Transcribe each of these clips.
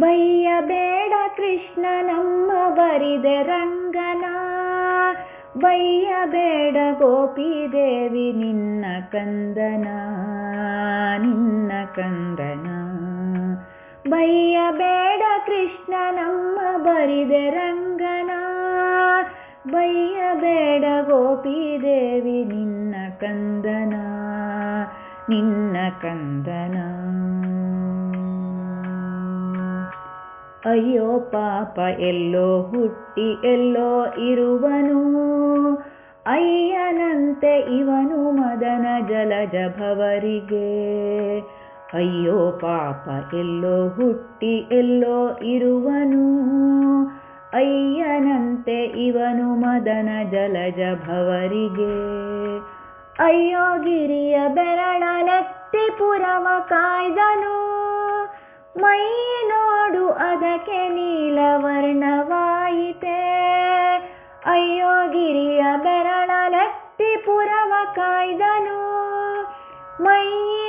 ಬೈಯಬೇಡ ಕೃಷ್ಣ ನಮ್ಮ ಬರಿದೆ ರಂಗನ. ಬೈಯಬೇಡ ಗೋಪಿದೇವಿ ನಿನ್ನ ಕಂದನ ನಿನ್ನ ಕಂದನ. ಬೇಡ ಕೃಷ್ಣ ನಮ್ಮ ಬರಿದೆ ರಂಗನ. ಬೈಯಬೇಡ ಗೋಪಿದೇವಿ ನಿನ್ನ ಕಂದನ ನಿನ್ನ ಕಂದನ. ಅಯ್ಯೋ ಪಾಪ, ಎಲ್ಲೋ ಹುಟ್ಟಿ, ಎಲ್ಲೋ ಇರುವನು. ಅಯ್ಯನಂತೆ ಇವನು ಮದನ ಜಲಜ ಭವರಿಗೆ. ಅಯ್ಯೋ ಪಾಪ, ಎಲ್ಲೋ ಹುಟ್ಟಿ, ಎಲ್ಲೋ ಇರುವನು. ಅಯ್ಯನಂತೆ ಇವನು ಮದನ ಜಲಜ ಭವರಿಗೆ. ಅಯ್ಯೋ ಗಿರಿಯ ಬೆರಳಲೆತ್ತಿ ಪುರವ ಕಾಯ್ದನು. ಮೈ ನೋಡು ಅದಕ್ಕೆ ನೀಲವರ್ಣವಾಯಿತೆ. ಅಯ್ಯೋ ಗಿರಿಯ ಬೆರಳಲೆತ್ತಿ ಪುರವ ಕಾಯ್ದನು. ಮೈ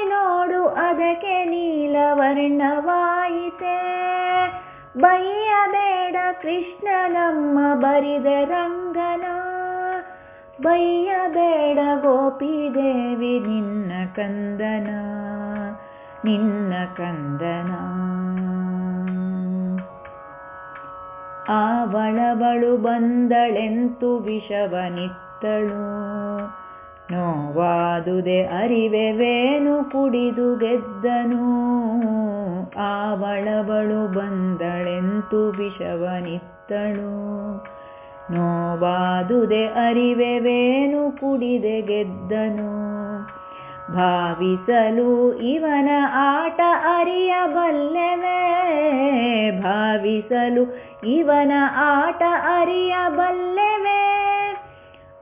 ನೋಡು ಅದಕ್ಕೆ ನೀಲವರ್ಣವಾಯಿತೆ. ಬೈಯಬೇಡ ಕೃಷ್ಣ ನಮ್ಮ ಬರಿದ ರಂಗನ. ಬೈಯಬೇಡ ಗೋಪಿದೇವಿ ನಿನ್ನ ಕಂದನ. ನಿನ್ನ ಕಂದನ. ಆವಳವಳು ಬಂದಳೆಂತು ವಿಷವನಿತ್ತಳು. ನೋವಾದುದೆ ಅರಿವೆವೇನು ಕುಡಿದು ಗೆದ್ದನು. ಆವಳವಳು ಬಂದಳೆಂತು ವಿಷವನಿತ್ತಳು. ನೋವಾದುದೆ ಅರಿವೆವೇನು ಕುಡಿದೆ ಗೆದ್ದನು. ಭಾವಿಸಲು ಇವನ ಆಟ ಅರಿಯಬಲ್ಲೆವೇ? ಭಾವಿಸಲು ಇವನ ಆಟ ಅರಿಯಬಲ್ಲೆವೇ?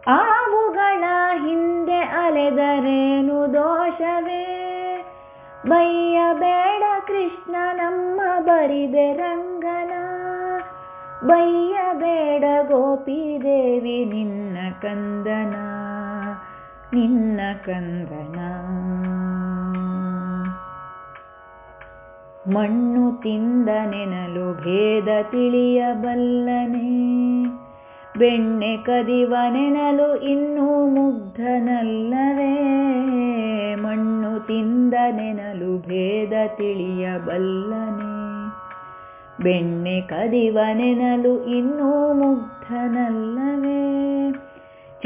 ಆವುಗಳ ಹಿಂದೆ ಅಲೆದರೇನು ದೋಷವೇ? ಬೈಯಬೇಡ ಕೃಷ್ಣ ನಮ್ಮ ಬರಿದೆ ರಂಗನ. ಗೋಪಿ ದೇವಿ ನಿನ್ನ ಕಂದನ. ನಿನ್ನ ಕಂದನ. ಮಣ್ಣು ತಿಂದ ನೆನಲು ಭೇದ ತಿಳಿಯಬಲ್ಲನೆ. ಬೆಣ್ಣೆ ಕದಿವ ನೆನಲು ಇನ್ನೂ ಮುಗ್ಧನಲ್ಲವೇ. ಮಣ್ಣು ತಿಂದ ನೆನಲು ಭೇದ ತಿಳಿಯಬಲ್ಲನೆ. ಬೆಣ್ಣೆ ಕದಿವ ನೆನಲು ಇನ್ನೂ ಮುಗ್ಧನಲ್ಲವೇ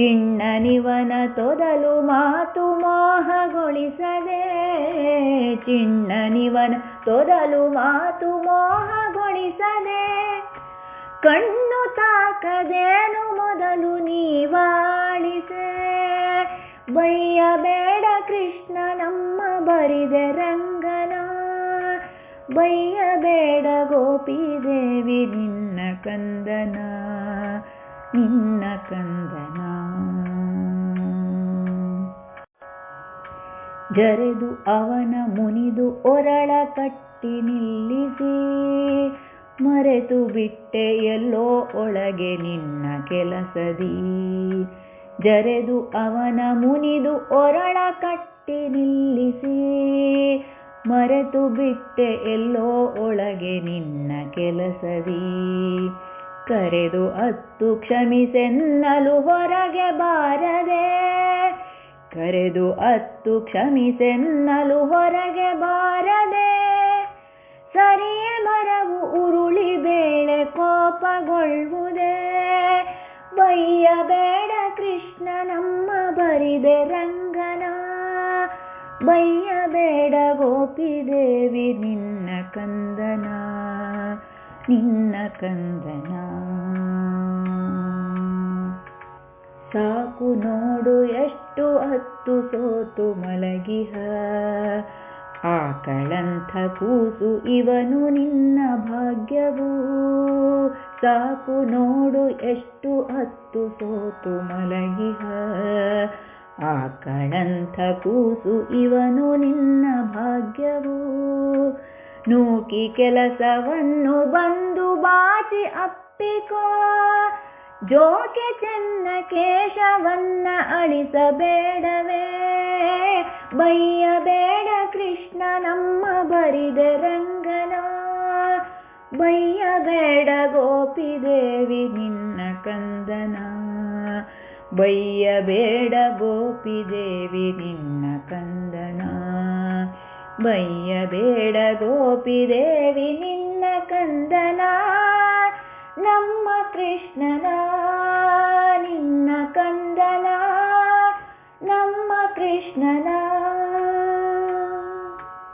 ಚಿಣ್ಣನಿವನ ತೊದಲು ಮಾತು ಮೋಹಗೊಳಿಸದೆ. ಚಿಣ್ಣನಿವನ ತೊದಲು ಮಾತು ಮೋಹಗೊಳಿಸದೆ. ಕಣ್ಣು ತಾಕದೇನು ಮೊದಲು ನೀವಾಳಿಸೆ. ಬೈಯಬೇಡ ಕೃಷ್ಣ ನಮ್ಮ ಬರಿದೆ ರಂಗನ. ಬೈಯಬೇಡ ಗೋಪಿದೇವಿ ನಿನ್ನ ಕಂದನ. ನಿನ್ನ ಕಂದನ. ಜರೆದು ಅವನ ಮುನಿದು ಒರಳ ಕಟ್ಟಿ ನಿಲ್ಲಿಸಿ, ಮರೆತು ಬಿಟ್ಟೆ ಎಲ್ಲೋ ಒಳಗೆ ನಿನ್ನ ಕೆಲಸದಿ. ಜರೆದು ಅವನ ಮುನಿದು ಒರಳ ಕಟ್ಟಿ ನಿಲ್ಲಿಸಿ, ಮರೆತು ಬಿಟ್ಟೆ ಎಲ್ಲೋ ಒಳಗೆ ನಿನ್ನ ಕೆಲಸದಿ. ಕರೆದು ಅತ್ತು ಕ್ಷಮಿಸೆನ್ನಲು ಹೊರಗೆ ಬಾರದೆ ಕರೆದು ಅತ್ತು ಕ್ಷಮಿಸೆನ್ನಲು ಹೊರಗೆ ಬಾರದೆ, ಸರಿಯೇ ಮರವು ಉರುಳಿ ಬೇಳೆ ಕೋಪಗೊಳ್ಳುವುದೇ. ಬೈಯಬೇಡ ಕೃಷ್ಣ ನಮ್ಮ ಬರಿದೆ ರಂಗನ ಬೈಯಬೇಡ ಗೋಪಿದೇವಿ ನಿನ್ನ ಕಂದನ ನಿನ್ನ ಕಂದನ. ಸಾಕು ಹತ್ತು ಸೋತು ಮಲಗಿಹ. ಆಕಳಂಥ ಕೂಸು ಇವನು ನಿನ್ನ ಭಾಗ್ಯವು. ಸಾಕು ನೋಡು ಎಷ್ಟು ಹತ್ತು ಸೋತು ಮಲಗಿಹ. ಆಕಳಂಥ ಕೂಸು ಇವನು ನಿನ್ನ ಭಾಗ್ಯವು. ನೂಕಿ ಕೆಲಸವನ್ನು ಬಂದು ಬಾಚಿ ಅಪ್ಪಿಕೋ. ಜೋಕೆ ಚೆನ್ನ ಕೇಶವನ್ನ ಅಳಿಸಬೇಡವೇ? ಬೈಯಬೇಡ ಕೃಷ್ಣ ನಮ್ಮ ಬರಿದೆ ರಂಗನ. ಗೋಪಿ ದೇವಿ ನಿನ್ನ ಕಂದನ. ಗೋಪಿ ದೇವಿ ನಿನ್ನ ಕಂದನ. ಗೋಪಿ ದೇವಿ ನಿನ್ನ ಕಂದನ. ನಮ್ಮ ಕೃಷ್ಣನ